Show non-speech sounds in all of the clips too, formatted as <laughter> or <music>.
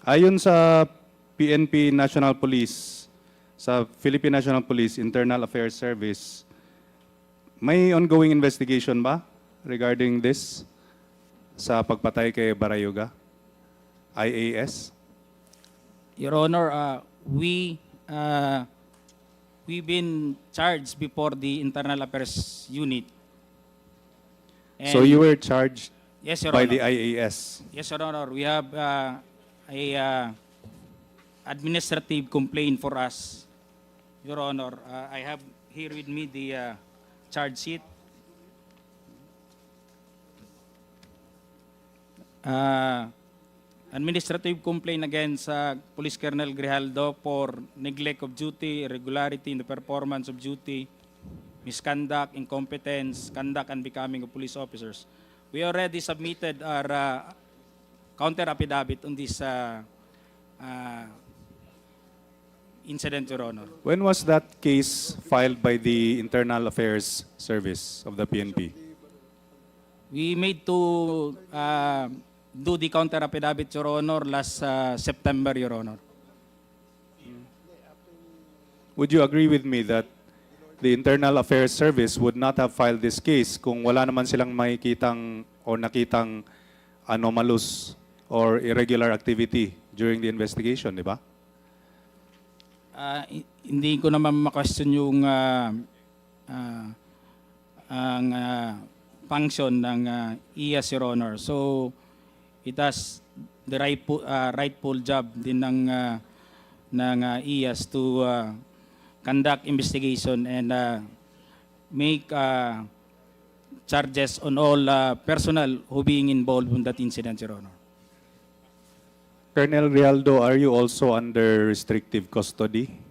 Ayon sa PNP National Police, sa Philippine National Police Internal Affairs Service, may ongoing investigation ba regarding this sa pagpatay kay Barayuga? IAS? Your Honor, uh, we uh, we've been charged before the Internal Affairs Unit. so And- you were charged yes, Your by Honor. the IAS? Yes, Your Honor. We have uh, a uh, administrative complaint for us, Your Honor. Uh, I have here with me the uh, charge sheet. Uh, administrative complaint against uh, Police Colonel Grijaldo for neglect of duty, irregularity in the performance of duty, misconduct, incompetence, conduct, and becoming of police officers. We already submitted our uh, counter affidavit on this uh, uh, incident, Your Honor. When was that case filed by the Internal Affairs Service of the PNP? We made to uh, do the counter affidavit, Your Honor, last uh, September, Your Honor. Would you agree with me that the Internal Affairs Service would not have filed this case kung wala naman silang makikitang or nakitang anomalous or irregular activity during the investigation, di ba? Ah, hi- hindi ko naman ma-question yung ah, ah, ang ah, function ng ah, IAS, Your Honor. So, it has the rightful, ah, rightful job din ng, ah, ng ah, IAS to ah, conduct investigation and ah, make ah, charges on all ah, personnel who being involved in that incident, Your Honor. Colonel Rialdo, are you also under restrictive custody?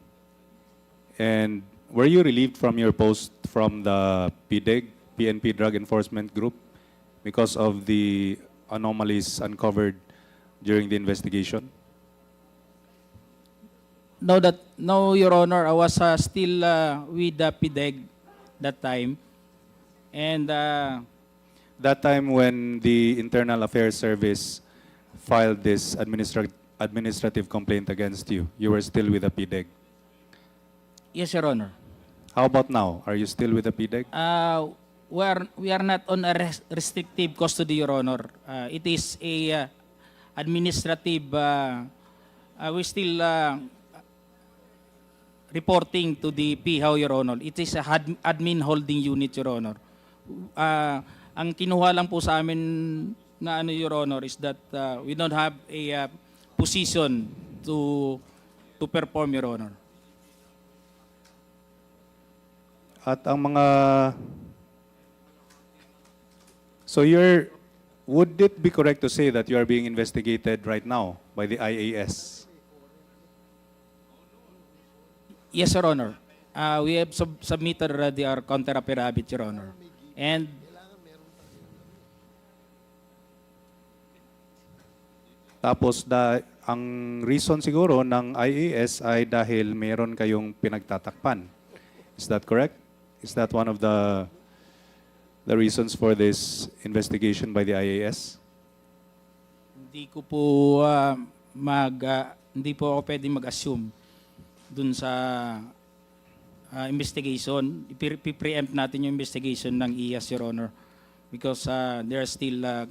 And were you relieved from your post from the PDEG, PNP Drug Enforcement Group, because of the anomalies uncovered during the investigation? No, that no, Your Honor, I was uh, still uh, with the PDEG that time, and uh, That time when the Internal Affairs Service filed this administra- administrative complaint against you, you were still with the PDEG. yes, Your Honor, How about now? Are you still with the PDEG? uh, we are we are not on a res- restrictive custody, Your Honor. Uh, it is a uh, administrative. Uh, uh, we still uh, reporting to the PHAW, Your Honor. It is a had- admin holding unit, Your Honor. Uh, ang kinuha lang po sa amin na ano, Your Honor, is that uh, we don't have a uh, position to to perform, Your Honor. At ang mga So you're would it be correct to say that you are being investigated right now by the IAS? Yes, Your Honor. Uh, we have sub- submitted already our counter affidavit, Your Honor. And Tapos da ang reason siguro ng IAS ay dahil meron kayong pinagtatakpan. Is that correct? Is that one of the the reasons for this investigation by the IAS? hindi ko po ah, mag ah, hindi po ako pwedeng mag-assume dun sa ah, investigation. Ipi- preempt natin yung investigation ng IAS, Your Honor. Because ah, they are still ah,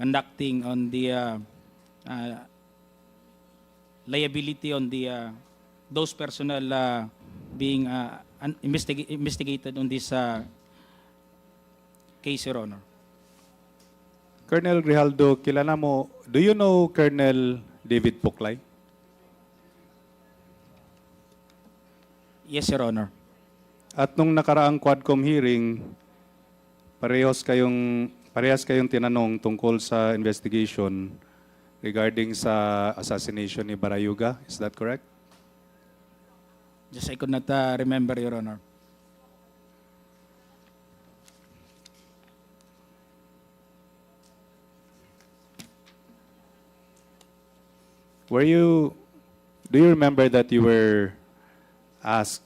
conducting on the ah, ah, liability on the ah, those personnel ah, being un- investiga- investigated on this ah, case, Your Honor. Colonel Grijaldo, kilala mo, do you know Colonel David Puklay? Yes, Your Honor. At nung nakaraang Quadcom hearing, parehas kayong parehas kayong tinanong tungkol sa investigation regarding sa assassination ni Barayuga. Is that correct? Just I could not uh, remember, Your Honor. Were you do you remember that you were asked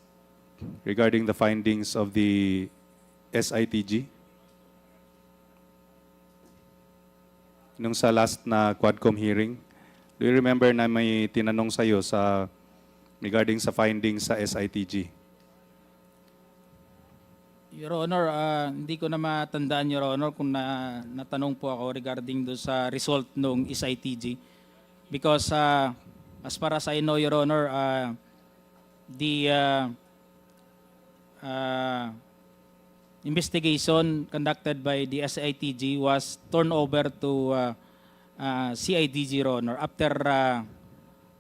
regarding the findings of the SITG? Nung sa last na Quadcom hearing, Do you remember na may tinanong sa'yo sa regarding sa findings sa SITG? Your Honor, ah, hindi ko na matandaan, Your Honor, kung na, natanong po ako regarding do sa result ng SITG. Because ah, as far as I know, Your Honor, ah, the ah, ah, investigation conducted by the SITG was turned over to ah, ah, CIDG, Your Honor, after ah,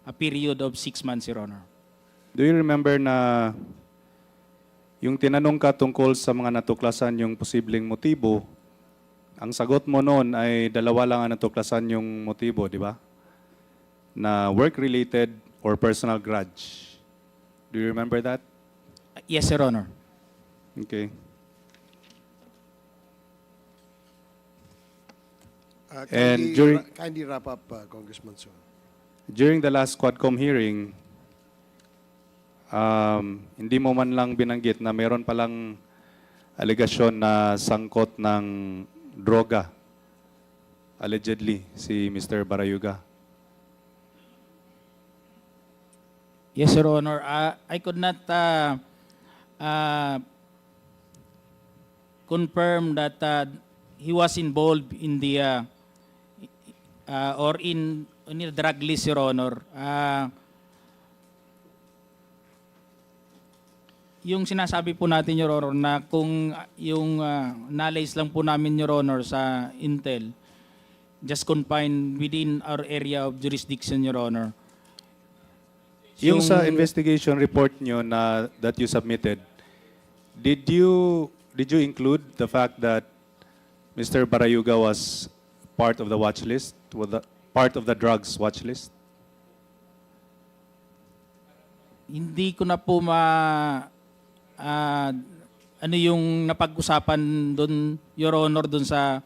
a period of six months, Your Honor. Do you remember na yung tinanong ka tungkol sa mga natuklasan yung posibleng motibo, ang sagot mo noon ay dalawa lang ang natuklasan yung motibo, di ba? Na work-related or personal grudge. Do you remember that? Yes, Your Honor. Okay. Uh, And kindly, during- kindly wrap up, uh, Congressman Sun. During the last Quadcom hearing, um, hindi mo man lang binanggit na meron palang alegasyon na sangkot ng droga, allegedly, si Mr. Barayuga. Yes, Your Honor. Uh, I could not uh, uh, confirm that uh, he was involved in the uh, uh, or in, in the drug list, Your Honor. Uh, yung sinasabi po natin, Your Honor, na kung yung uh, knowledge lang po namin, Your Honor, sa Intel, just confined within our area of jurisdiction, Your Honor. Yung sa Yung- investigation report nyo na that you submitted, did you did you include the fact that Mr. Barayuga was part of the watch list, was the, part of the drugs watch list? hindi ko na po ma ah, ano yung napag-usapan doon Your Honor doon sa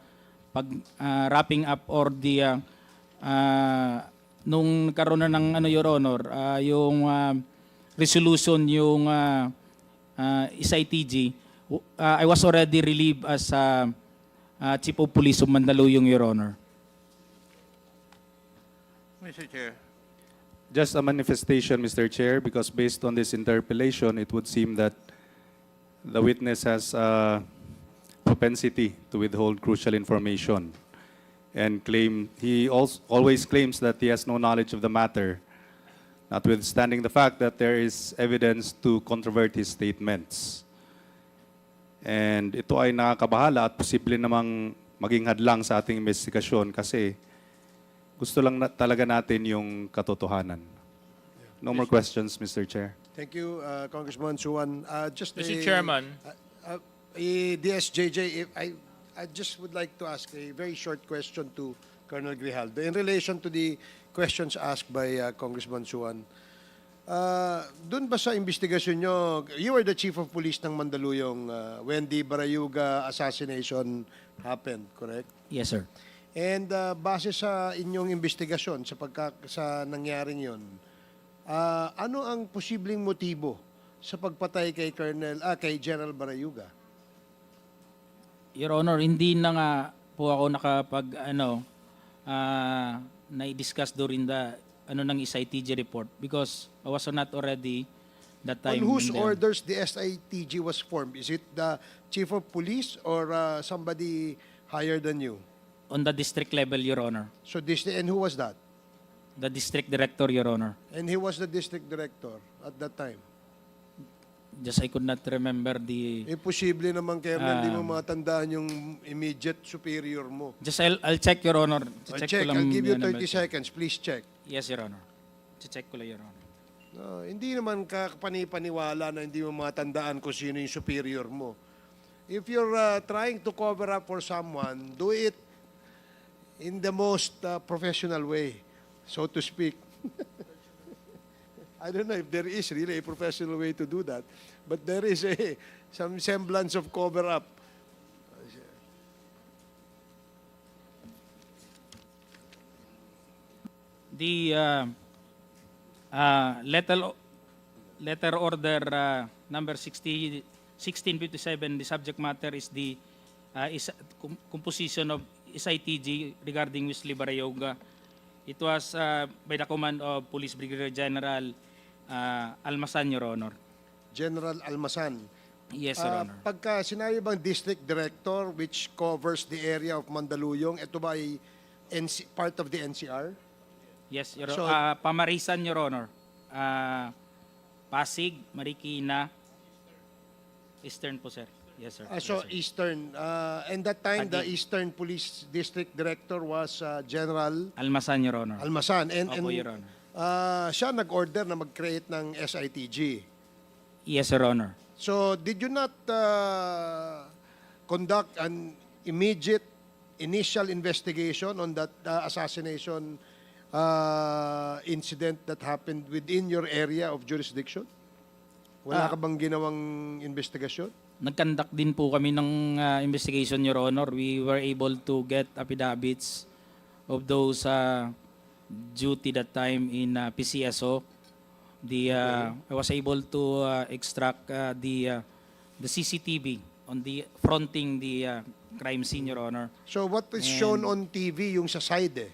pag ah, wrapping up or the ah, ah, nung nagkaroon na ng ano Your Honor ah, yung ah, resolution yung ah, ah, SITG w- ah, I was already relieved as ah, ah, Chief of Police of Mandaluyong Your Honor Mr. Chair. Just a manifestation, Mr. Chair, because based on this interpellation, it would seem that the witness has a propensity to withhold crucial information and claim he als- always claims that he has no knowledge of the matter, notwithstanding the fact that there is evidence to controvert his statements. And ito ay nakakabahala at posible namang maging hadlang sa ating investigasyon kasi gusto lang na, talaga natin yung katotohanan. No more questions, Mr. Chair. Thank you, uh, Congressman Suwan. Uh, just Mr. a- Chairman. Uh, uh, eh, DSJJ, if I, I just would like to ask a very short question to Colonel Grijaldo in relation to the questions asked by uh, Congressman Suwan. Uh, Doon ba sa investigasyon nyo, you were the chief of police ng Mandaluyong uh, when the Barayuga assassination happened, correct? Yes sir And uh, base sa inyong investigasyon sa pagka sa nangyaring 'yon, ah, ano ang posibleng motibo sa pagpatay kay Colonel ah, kay General Barayuga? Your Honor, hindi na nga po ako nakapag ano ah na-discuss during the ano ng SITG report because I was not already that On time. whose in orders the SITG was formed? Is it the chief of police or uh, somebody higher than you? On the district level, Your Honor. So this and who was that? The district director, Your Honor. And he was the district director at that time. Just I could not remember the... Imposible naman Colonel, hindi mo Um, matandaan yung immediate superior mo. Just I'll, I'll check, Your Honor. I'll Check ko lang I'll give you yan 30 naman. seconds. Please check. Yes, Your Honor. Check ko lang, Your Honor. No, hindi naman ka panipaniwala na hindi mo matandaan kung sino yung superior mo. If you're uh, trying to cover up for someone, do it in the most uh, professional way, so to speak. <laughs> I don't know if there is really a professional way to do that, but there is a some semblance of cover up. The uh, uh, letter, letter order uh, number 60, 1657, the subject matter is the uh, is, com- composition of SITG regarding Wesley Barayoga It was uh, by the command of Police Brigadier General uh, Almasan, Your Honor. General Almasan. Yes, Your Ah, Honor. pagka sinabi bang district director which covers the area of Mandaluyong, ito ba ay NC, part of the NCR? Yes, Your So- uh, Pamarisan, Your Honor. Uh, Pasig, Marikina, Eastern po, sir. Yes, sir. Ah, so Yes, sir. Eastern. ah, and that time, the Adi. Eastern Police District Director was ah, General Almasan, Your Honor. Almasan. And, Opo, and Your Honor. ah, siya nag-order na mag-create ng SITG. Yes, Your Honor. So, did you not uh, conduct an immediate initial investigation on that uh, assassination uh, incident that happened within your area of jurisdiction? Wala Ah. ka bang ginawang investigasyon? Nagkandak din po kami ng uh, investigation, Your Honor. We were able to get affidavits of those uh, duty that time in uh, PCSO. The uh, I was able to uh, extract uh, the uh, the CCTV on the fronting the uh, crime scene, Your Honor. So, what is shown on TV yung sa side eh?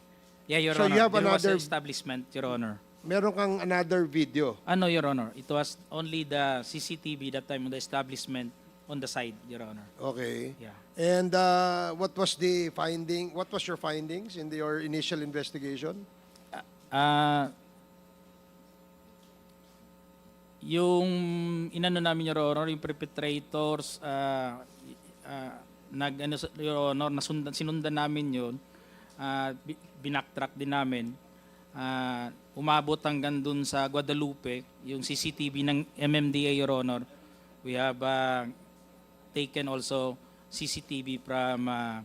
Yeah, Your So Honor. you have there was another- an establishment, Your Honor. Meron kang another video. Ano, Your Honor? It was only the CCTV that time on the establishment on the side, Your Honor. Okay. Yeah. And uh, what was the finding? What was your findings in the, your initial investigation? Ah yung inano namin your honor, yung perpetrators ah ah, nag ano your honor, nasundan sinundan namin yun. Ah bi- binacktrack din namin. Ah, umabot hanggang dun sa Guadalupe, yung CCTV ng MMDA your honor. We have ah, taken also CCTV from ah,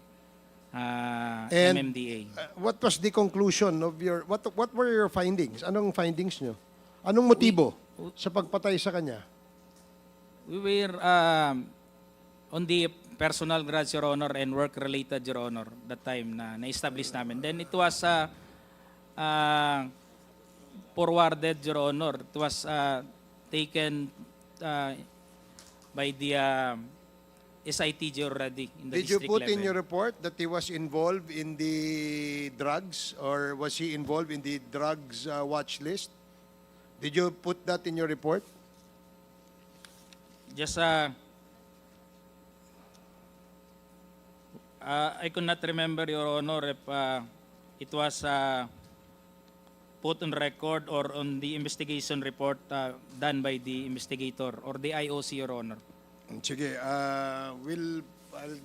ah, And- MMDA. Uh, what was the conclusion of your what what were your findings? Anong findings nyo? Anong motibo sa pagpatay sa kanya? We were um, on the personal grudge, Your Honor, and work-related, Your Honor, that time na na-establish namin. Then it was uh, uh, forwarded, Your Honor. It was uh, taken uh, by the uh, SITG already in the Did you district put level. in your report that he was involved in the drugs or was he involved in the drugs uh, watch list? Did you put that in your report? Just uh, uh, I could not remember, Your Honor, if uh, it was uh, put on record or on the investigation report uh, done by the investigator or the IOC, Your Honor. Sige, uh, we'll I'll